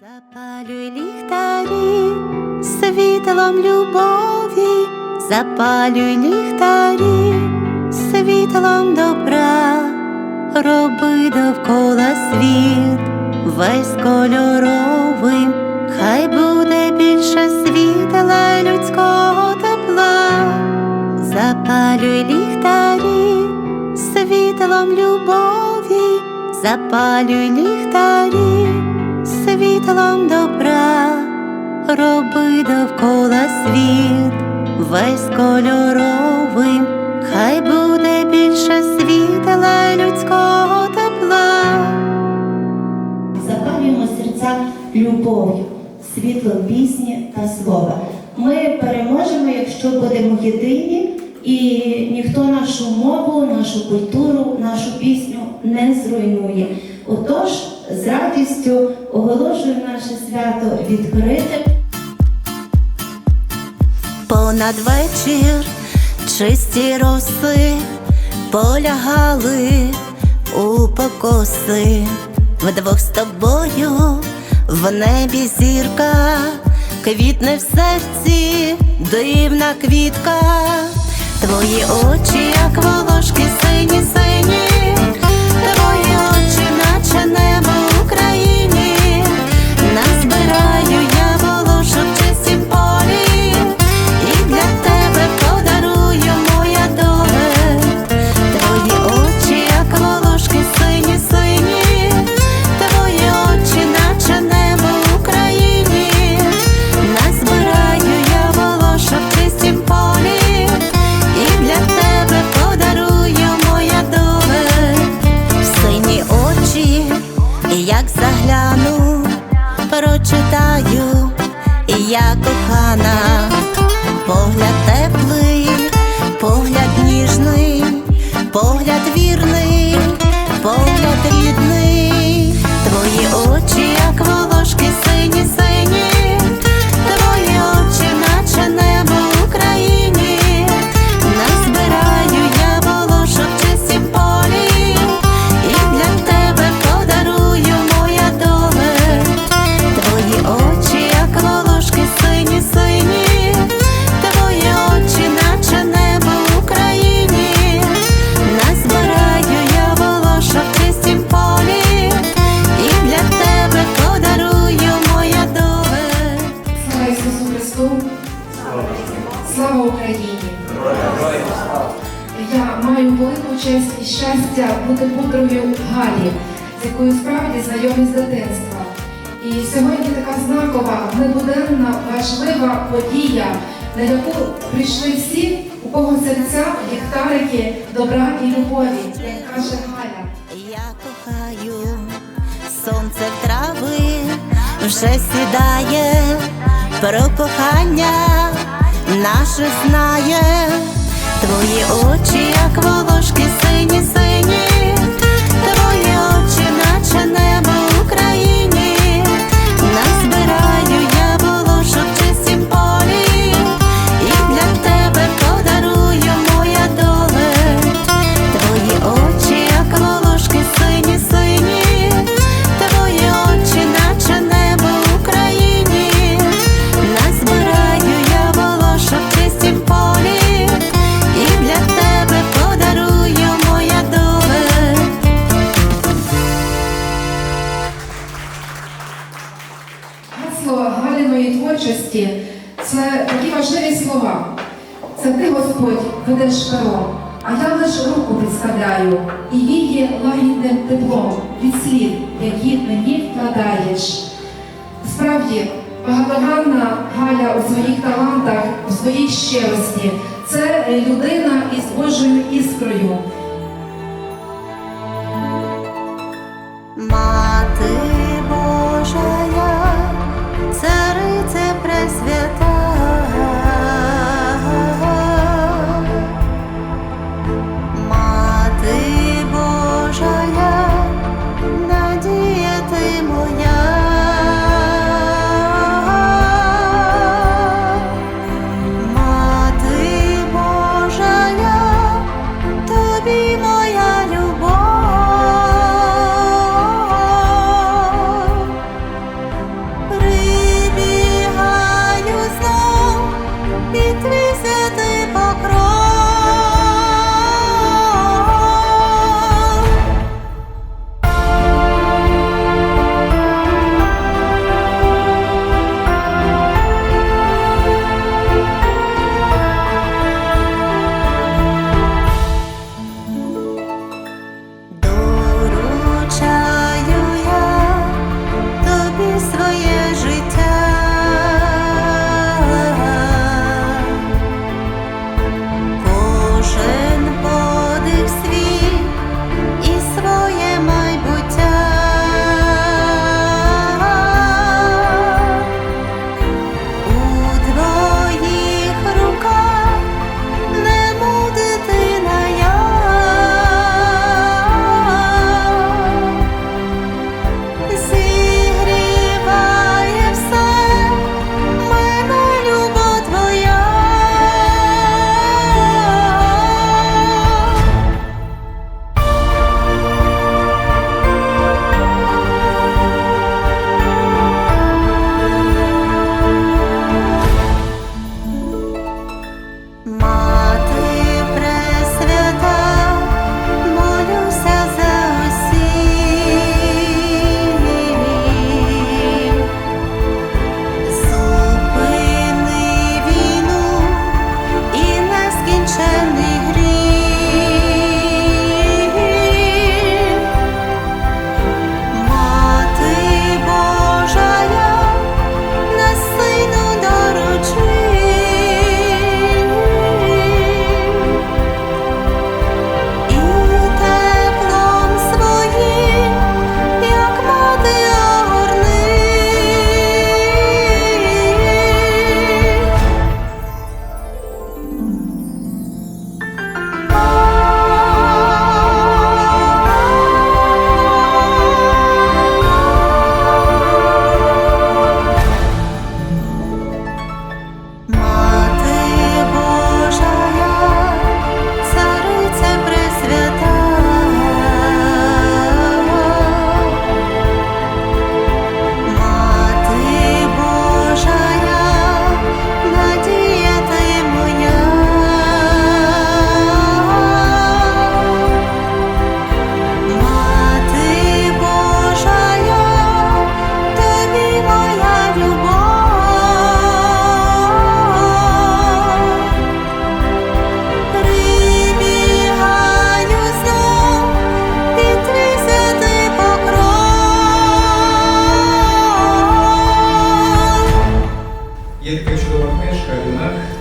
Запалюй ліхтарі світлом любові, запалюй ліхтарі світлом добра, роби довкола світ весь кольоровим, хай буде більше світла людського тепла, запалюй ліхтарі світлом любові, запалюй ліхтарі світлом добра, роби довкола світ весь кольоровим, хай буде більше світла людського тепла. Запалюємо серця любов'ю, світлом пісні та слова. Ми переможемо, якщо будемо єдині, і ніхто нашу мову, нашу культуру, нашу пісню не зруйнує. Отож, з радістю оголошую наше свято відкритим. Понад вечір чисті роси полягали у покоси, вдвох з тобою в небі зірка, квітне в серці, дивна квітка, твої очі, як волошки сині, сині, Христу! Слава Україні! Я маю велику честь і щастя бути подругою Галі, з якою справді знайомі з дитинства. І сьогодні така знакова, небуденна, важлива подія, на яку прийшли всі, у кого серця ліхтарики добра і любові, як каже Галя. Я кохаю сонце трави вже сідає, про кохання наше знає, твої очі, як волошки сині, сині, Галіної творчості це такі важливі слова. Це ти, Господь, ведеш перо, а я лиш руку підставляю і віє лагідним теплом від слів, які мені вкладаєш. Справді, багатогранна Галя у своїх талантах, у своїй щирості. Це людина із Божою іскрою.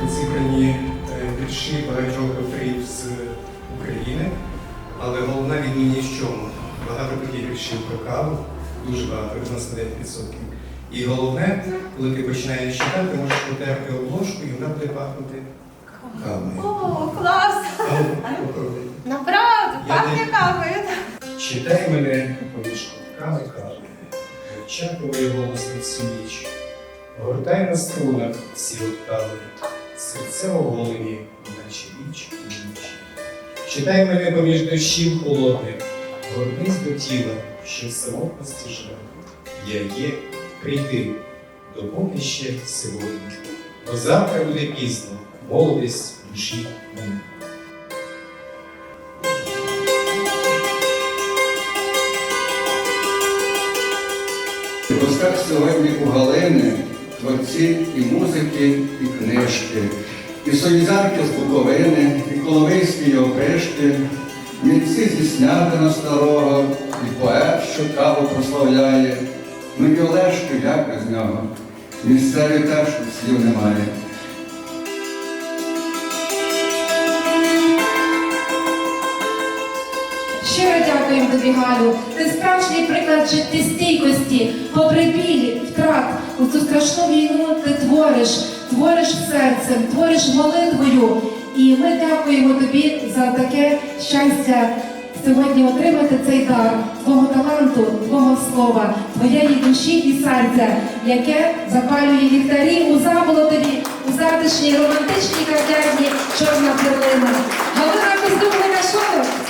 Зачитані е, вірші багатьох авторів з України, але головна відмінність в чому? Багато таких віршів про каву, дуже багато, 99%. І головне, коли ти починаєш читати, можеш потерти обложку і вона буде пахнути кавою. О, клас! Каву. Направду, пахне не- кавою. Читай мене поміж ковками кави, Чаковий голос на всю ніч. Гортай на струнах всі октави, серце оголені, наче віч у ніч. Читай мене поміж дощів холодних, горнись до тіла, що в самотності живе. Я є, прийди, допоки ще сьогодні. Бо завтра буде пізно, молодість душі мене. В сьогодні у Галини творці і музики, і книжки, і солізарки з Буковини, і Коловийські і опришки, митці зі Снятина старого, і поет, що каву прославляє. Ну і Олешки, як без нього. Місцеві теж слів немає. Тобі, Галю. Ти справжній приклад життєстійкості, попри білі, втрат. У цю страшну війну ти твориш, твориш серцем, твориш молитвою. І ми дякуємо тобі за таке щастя сьогодні отримати цей дар твого таланту, твого слова, твоєї душі і серця, яке запалює ліхтарі у заболотові, у затишній романтичній кав'ярні Чорна перлина. Галина Коздубина шоу